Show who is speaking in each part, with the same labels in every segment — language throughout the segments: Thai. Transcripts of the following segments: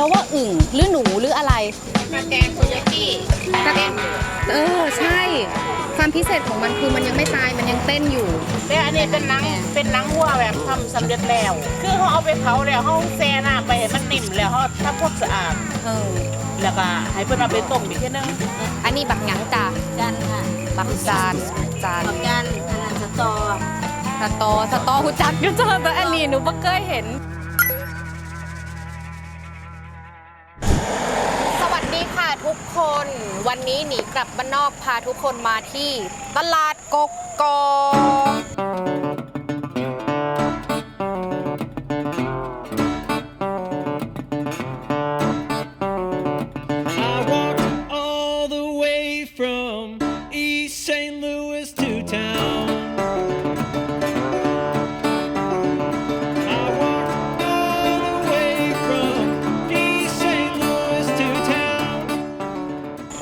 Speaker 1: แล้วว่าอึ่งหรือหนูหรืออะไร
Speaker 2: มาแกงโคยากิเต้นอยู่
Speaker 1: เออใช่ ความพิเศษของมันคือมันยังไม่ตายมันยังเต้นอยู่
Speaker 2: แต่อันนี้เป็นหนังเป็นหนังวัวแบบทำสำเร็จแล้ว คือเขาเอาไปเผาแล้วเขาแช่น้ำไปให้มันนิ่มแล้วเขาทำพวกสะอาด
Speaker 1: เออ
Speaker 2: แล้วก็ให้เพิ่นเอาไปต้มอีกทีนึง
Speaker 1: อันนี้บักหยังจ้ะ
Speaker 3: จันค่ะ
Speaker 1: บักจานจาน
Speaker 3: ขอบจันอันนั้นสตอ
Speaker 1: สตอสตอหูจักอยู่จ้ะแต่อันนี้หนูไม่เคยเห็น คนวันนี้หนีกลับบ้านนอกพาทุกคนมาที่ตลาดกกกอก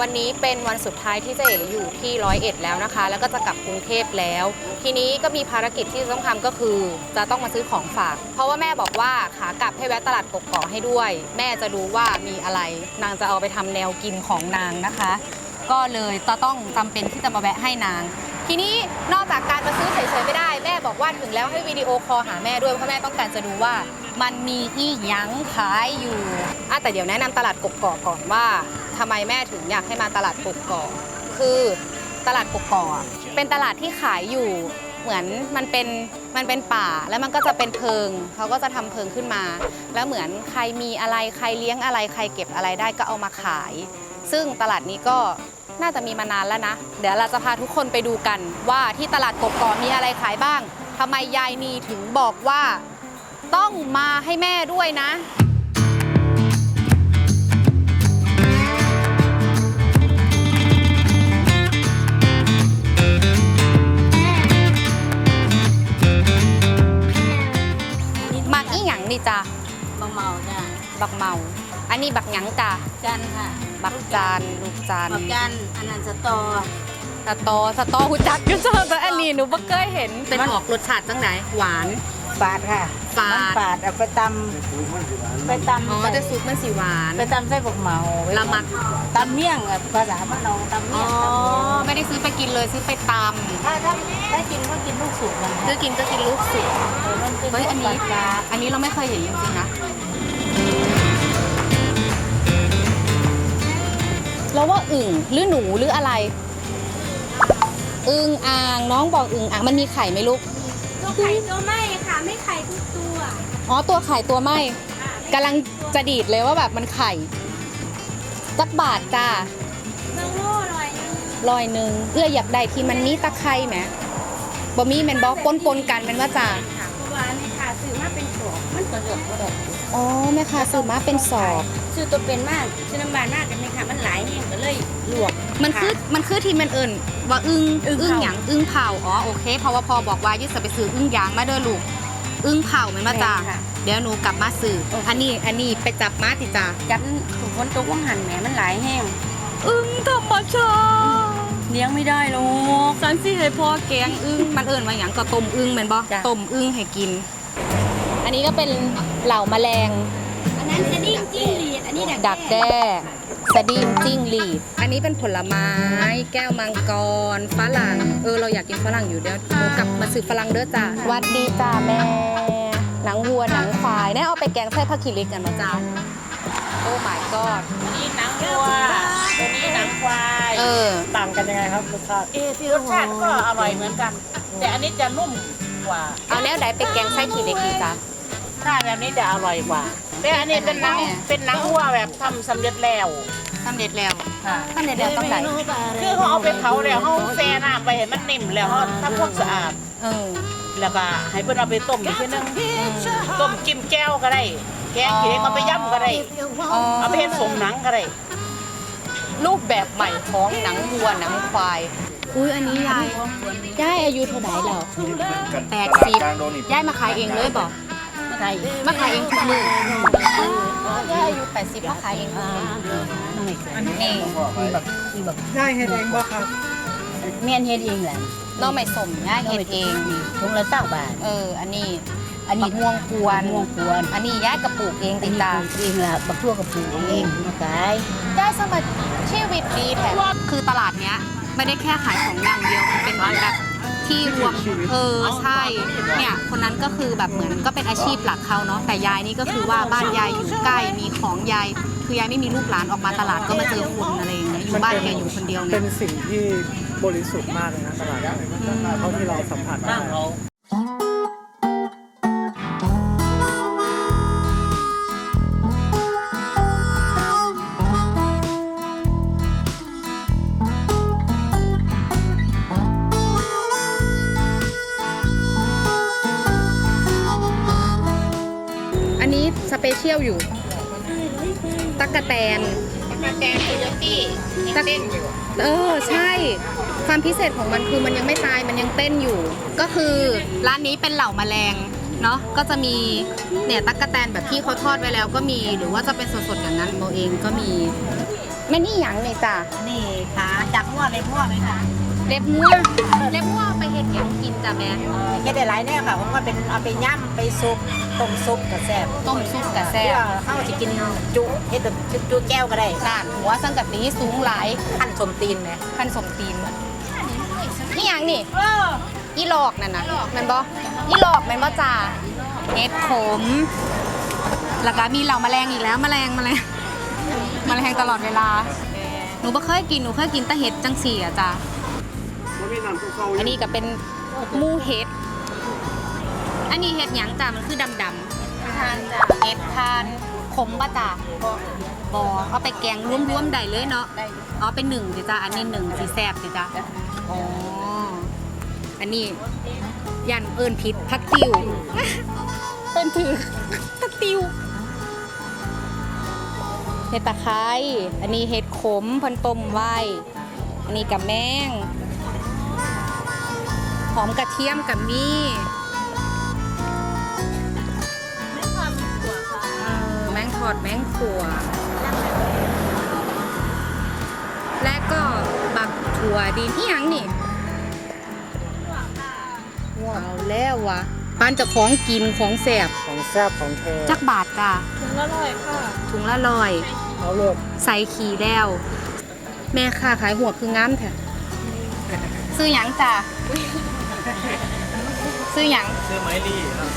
Speaker 1: วันนี้เป็นวันสุดท้ายที่เจ๋อยู่ที่ร้อยเอ็ดแล้วนะคะ แล้วก็จะกลับกรุงเทพแล้ว ทีนี้ก็มีภารกิจที่ต้องทำก็คือ จะต้องมาซื้อของฝาก เพราะว่าแม่บอกว่าขากลับให้แวะตลาดกกอกให้ด้วย แม่จะดูว่ามีอะไร นางจะเอาไปทำแนวกินของนางนะคะ ก็เลยจะต้องจำเป็นที่จะมาแวะให้นาง ทีนี้นอกจากการมาซื้อเฉยๆไม่ได้แม่บอกว่าถึงแล้วให้วิดีโอคอลหาแม่ด้วยเพราะแม่ต้องการจะดูว่า มันมีอีหยังขายอยู่อะแต่เดี๋ยวแนะนำตลาดกกอกก่อนว่าทำไมแม่ถึงอยากให้มาตลาดกกอกคือตลาดกกอกอะเป็นตลาดที่ขายอยู่เหมือนมันเป็นมันเป็นป่าแล้วมันก็จะเป็นเพิงเขาก็จะทำเพิงขึ้นมา แล้วเหมือนใครมีอะไรใครเลี้ยงอะไรใครเก็บอะไรได้ก็เอามาขาย ซึ่งตลาดนี้ก็น่าจะมีมานานแล้วนะ เดี๋ยวเราจะพาทุกคนไปดูกันว่าที่ตลาดกกอกมีอะไรขายบ้างทำไมยายนีถึงบอกว่า ต้องมาให้แม่ด้วยนะบักอีหยังนี่จ้ะ
Speaker 3: บะเมาจ้ะ
Speaker 1: บักเมา อันนี้บักหยังจ้ะ
Speaker 3: จันค่ะ
Speaker 1: บักจานลูกจาน
Speaker 3: ขอบจันอันนั้นสตอ
Speaker 1: สตอสตอหูจักอยู่จ้ะแต่อันนี้หนูไม่เคยเห็นเป็นออกรสชาติจังไหนหวาน
Speaker 4: ฝาดค่ะ
Speaker 1: ฝาด
Speaker 4: มันฝาดเอาไปตำไปตำ
Speaker 1: อ๋อ
Speaker 4: ใส่
Speaker 1: จะซุปมันสีหวาน
Speaker 4: ไปตำใส่พวกเหมา
Speaker 1: ละมัก
Speaker 4: ตำเมี่ยงอะภาษาบ้านเราตำ
Speaker 1: อ๋
Speaker 4: เมี่
Speaker 1: อ
Speaker 4: ยงตำเมี่ยง
Speaker 1: ไม่ได้ซื้อไปกินเลยซื้อไปต
Speaker 4: ถ้าถ้าถ้ากินก็กินลูกสุกมันำ
Speaker 1: ซื้อกินก็กินลูกสุก
Speaker 4: เออมันเป็น
Speaker 1: เฮ้ยอันนี้
Speaker 4: ปลา
Speaker 1: อันนี้เราไม่เคยเห็นจริงๆนะเราว่าอึ่งหรือหนูหรืออะไร อึ่งอ่างน้องบอกอึ่งอ่างมันมีไข่ไหมลูก
Speaker 3: ตัวไข่ตัวไม่ค่ะ ไม่ไข่ทุกตัว
Speaker 1: อ๋อตัวไข่ตัวไหมกำลังจะดีดเลยว่าแบบมันไข่จักบาทจ้า
Speaker 3: เมืองโล่ลอยนึง
Speaker 1: ลอยหนึ่งเอื้ออยากได้ที่มันมีตะไคร่ไหมบ่มีแมนบอกปนปนๆกันแมันว่าจ้า
Speaker 3: ค่ะเพราะว่าในค่ะซื้อมาเป็นตัวมันก็เลือกบ่ได้
Speaker 1: อ๋อแม่ค้าซื้อมาเป็นสอบ
Speaker 3: ซื้อตัวเป็นมากซื้อน้ำบานมากกันไหมค่ะมันหลายแห่งก็เลยลวก
Speaker 1: มันคือมันคือที่มันเอิ่นว่าอึ้ง
Speaker 3: อึ่ง
Speaker 1: อึ้ง
Speaker 3: เผา
Speaker 1: หยังอึ้งเผาอ๋อโอเคเพราะว่าพอบอกว่ายึดจะไปซื้ออึ้งยางมาเด้อลูก อึ้งเผาแมันมาจ้า
Speaker 3: แม่นค่ะ
Speaker 1: เดี๋ยวหนูกลับมาซื้ออันนี้อันนี้ไปจับมาติจ้า
Speaker 3: จับถูกคนตัวว่างหันแหมมันหลายแห่ง
Speaker 1: อึ้งธรรมชาติ
Speaker 3: เลี้ยงไม่ได้หรอก
Speaker 1: สันสิให้พ่อแกงอึ้งมันเอิ่นว่าหยังก็ต้มอึ้งแม่นบ่
Speaker 3: จ้ะ
Speaker 1: ต้มอึ้งให้กิน อันนี้ก็เป็นเหล่าแมลง
Speaker 3: อันนั้นจะดิ้งจิ้งหรีดอันนี้
Speaker 1: ดักแด้ สดิ้งจิ้งหรีดอันนี้เป็นผลไม้ แก้วมังกรฝรั่งเออเราอยากกินฝรั่งอยู่เดี๋ยวหนูกลับมาซื้อฝรั่งเด้อจ้าหวัดดีจ้าแม่ หนังวัวหนังควายแน่เอาไปแกงไส้ผักขีริกกันมาจ้าโอ้ my god
Speaker 2: อันนี้หนังวัวตัวนี้หนังควาย
Speaker 1: เออ
Speaker 2: ต่างกันยังไงครับรสชาติรสชาติก็อร่อยเหมือนกัน แต่อันนี้จะนุ่มกว่า
Speaker 1: เอาแนวไหนไปแกงไส้ขีริกดีจ้า
Speaker 2: ถ้าแบบนี้จะอร่อยกว่าแต่อันนี้เป็นหนัง
Speaker 1: แม่
Speaker 2: เป็นหนังวัวแบบทำสำเร็จแล้ว
Speaker 1: สำเร็จแล้ว
Speaker 2: ค่ะ
Speaker 1: สำเร็จแล้วต้องไหน
Speaker 2: คือเขาเอาไปเผาแล้วเขาแช่น้ำไปให้มันนิ่มแล้วเขาทำพวกสะอาด
Speaker 1: เออ
Speaker 2: แล้วก็ให้เพิ่นเอาไปต้มอีกทีนึงต้มจิ้มแก้วก็ได้ แกงขี้เหล็กเอาไปย่ำก็ได้
Speaker 1: อ๋อ
Speaker 2: เอาไปเฮ็ดสมหนังก็ได้
Speaker 1: รูปแบบใหม่ของหนังวัวหนังควาย อุ้ยอันนี้ยายยายอายุเท่าไหร่แล้วแปดสิบยายมาขายเองเลยบอก
Speaker 3: ไข่
Speaker 1: มาขายเองทุกมือ ยายอายุแปดสิบมาขายเองทุกมือนี่
Speaker 4: ได้เฮ็ดเองบ่ครับ
Speaker 3: เมียนเฮ็ดเองแหละ
Speaker 1: น้องไม่สมย่าเฮ็ดเอง
Speaker 3: ถุงละเก้าบาท
Speaker 1: เออ อันนี้
Speaker 4: อันนี้
Speaker 1: บักม่วงกวน
Speaker 4: ม่วงกวน
Speaker 1: อันนี้ย้ายกระปลูกเอง
Speaker 4: อั
Speaker 1: ติ
Speaker 4: น
Speaker 1: ด
Speaker 4: นี้
Speaker 1: ตา
Speaker 4: ปลูกเองล่ะบักทั่วกับปลูกเองมาขาย
Speaker 1: ได้สมัครชีวิตดีแถมคือตลาดเนี้ยไม่ได้แค่ขายของอย่างเดียวมันเป็นเหมือนแบบ ที่รวมเออใช่เนี่ยคนนั้นก็คือแบบเหมือนก็เป็นอาชีพหลักเขาเนาะแต่ยายนี่ก็คือว่าบ้านยายอยู่ใกล้มีของยายคือยายไม่มีลูกหลานออกมาตลาดก็มาเจอคนอะไรอย่างเงี้ยอยู่บ้านแกอยู่คนเดียวไง
Speaker 5: เป็นสิ่งที่บริสุทธิ์มากเลยนะตลาดเท่าที่เราสัมผัสได้
Speaker 1: สเปเชียลอยู่ ตักกะแตน
Speaker 2: มาแกงโคโยตี้
Speaker 1: ตักเออใช่ ความพิเศษของมันคือมันยังไม่ตายมันยังเต้นอยู่ ก็คือร้านนี้เป็นเหล่าแมลงเนาะก็จะมีเนี่ยตักกะแตนแบบที่เขาทอดไว้แล้วก็มีหรือว่าจะเป็นสดๆอย่างนั้นโมเองก็มีแม่นี่หยังเลยจ้ะ
Speaker 4: นี่ขาดักมั่วเลยมั่วไหมคะ
Speaker 1: เล็บม่วงเล็บม่วงไป เห็ดหยังกินจ้ะแม่
Speaker 4: เฮ็ดได้หลายแนวค่ะผมว่าเป็นเอาไปย่ำไปซุปต้มซุปกับแซ่บ
Speaker 1: ต้มซุปกะแซ่
Speaker 4: เพื่
Speaker 1: บ
Speaker 4: อเข้าสิกินจุเฮ็ดแบบจุแก้วก็ได้
Speaker 1: น่านหัวสังกะตีสูงหลาย
Speaker 4: ขั้นสมตีนไหม
Speaker 1: พันสมตีนนี่หยังนี่อีหลอกนั่นนะแมันบออีหลอกแมันบอจ่าเห็ดขมแล้วก็มีเหล่าแมลงอีกแล้วแมลงแมลงแมลงตลอดเวลาหนูบ่เคยกินหนูเคยกินแต่เห็ดจังสี่อะจ้ะ อันนี้ก็เป็นหมูเห็ด อันนี้เห็ดหยังจ้ะมันคือดำดำๆทานจ้ะเห็ดทานขมปะจ้ะบอเอาไปแกงรวมๆได้เลยเนาะอ๋อเป็นหนึ่งสิจ้ะอันนี้หนึ่งสีแซบสิจ้ะอ๋อ อันนี้ยันเอิญพิษพักติวเอิญถือพักติวเห็ดตะไคร้ อันนี้เห็ดขมเพันต้มไว้ อันนี้กับแมง หอมกระเทียมกับมีเออแมงทอดแมงขัว และก็บักถั่วดินที่ยังนี่ว้าวแล้ววะปานจะของกินของแสบ
Speaker 5: ของแซ่บของแท้
Speaker 1: จักบาทจ้ะถุงละร้อยค่ะถุงละร้อย
Speaker 5: เอาเลือก
Speaker 1: ใส่ขี่แล้ว แม่ค้าขายหัวคืองามแท้ซื้อหยังจ้ะ ซื้อหยัง
Speaker 5: ซื้อไม้ลี่ครับ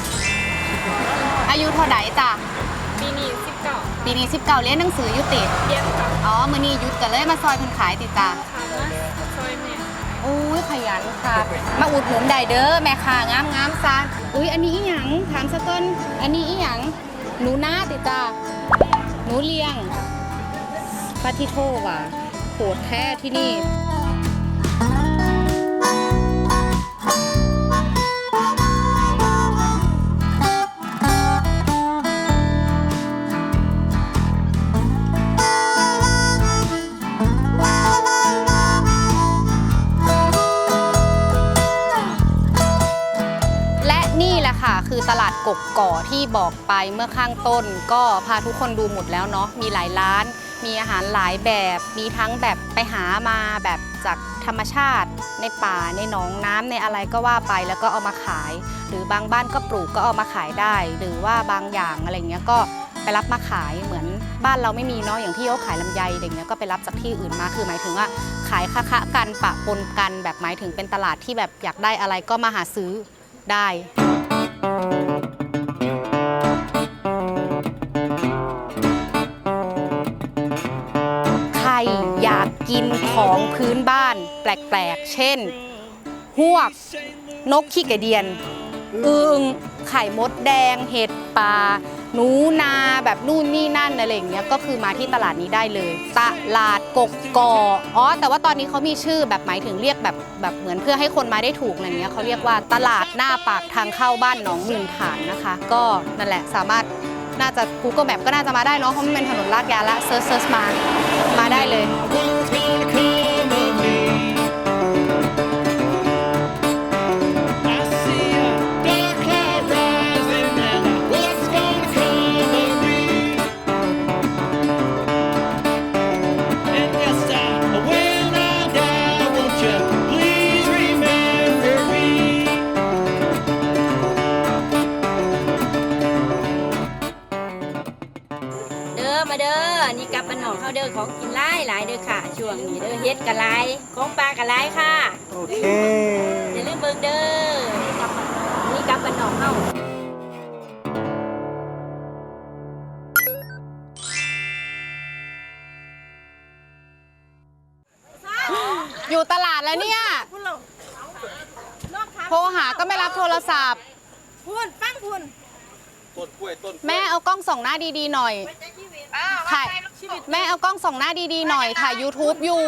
Speaker 1: อายุเท่าไหร่จ้ะ
Speaker 6: ปีนี้สิบเก้า
Speaker 1: ปีนี้19เรียนหนังสืออยู่ติด
Speaker 6: เย็นค่ะ
Speaker 1: อ๋อมื้อนี้หยุดก็เลยมาซอยเพิ่นขายติดจ้ะ
Speaker 6: ถามว่าซอยแม่
Speaker 1: โอ้ยขยันค่ะ มาอุดหนุนได้เด้อแม่ค้างามงามๆซะอุ้ยอันนี้อีหยังถามซะก่อนอันนี้อีหยังหนูนาติจ้าหนูเลี้ยงปาทิโทว่ะโหดแท้ที่นี่ กกก่อที่บอกไปเมื่อข้างต้น ก็พาทุกคนดูหมดแล้วเนาะมีหลายร้าน มีอาหารหลายแบบ มีทั้งแบบไปหามาแบบจากธรรมชาติ ในป่าในหนองน้ำในอะไรก็ว่าไปแล้วก็เอามาขาย หรือบางบ้านก็ปลูกก็เอามาขายได้ หรือว่าบางอย่างอะไรเงี้ยก็ไปรับมาขายเหมือนบ้านเราไม่มีเนาะอย่างที่เขาขายลำไยอะไรเงี้ยก็ไปรับจากที่อื่นมาคือหมายถึงว่าขายคะๆกันปะปนกันแบบหมายถึงเป็นตลาดที่แบบอยากได้อะไรก็มาหาซื้อได้ พื้นบ้านแปลกๆ เช่น หวก นกขี้กระเดียน อึงไข่มดแดง เห็ดป่าหนูนาแบบนู่นนี่นั่นอะไรอย่างเงี้ยก็คือมาที่ตลาดนี้ได้เลยตลาดกกกออ๋อแต่ว่าตอนนี้เขามีชื่อแบบหมายถึงเรียกแบบแบบเหมือนเพื่อให้คนมาได้ถูกอะไรเงี้ยเขาเรียกว่าตลาดหน้าปากทางเข้าบ้านหนองมินฐานนะคะ ก็นั่นแหละสามารถน่าจะ Google Map ก็น่าจะมาได้เนาะเพราะมันเป็นถนนลาดยาละเซิร์ชเซิร์ชมามาได้เลย
Speaker 3: เด้อนี่กลับบ้านนอกเฮาเด้อของกินหลายหลายเด้อค่ะ ช่วงนี้เด้อเฮ็ดก็หลายของปลาก็หลายค่ะ
Speaker 5: โอเค
Speaker 3: อย่าลืมเบิ่งเด้อนี่กลับบ้านนอกเฮา
Speaker 1: อยู่ตลาดแล้วเนี่ยโทรหาก็ไม่รับโทรศัพท์
Speaker 3: พูนฟังพูน
Speaker 1: แม่เอากล้องส่องหน้าดีๆหน่อยถ่าย แม่เอากล้องส่องหน้าดีๆหน่อยถ่าย YouTube อยู่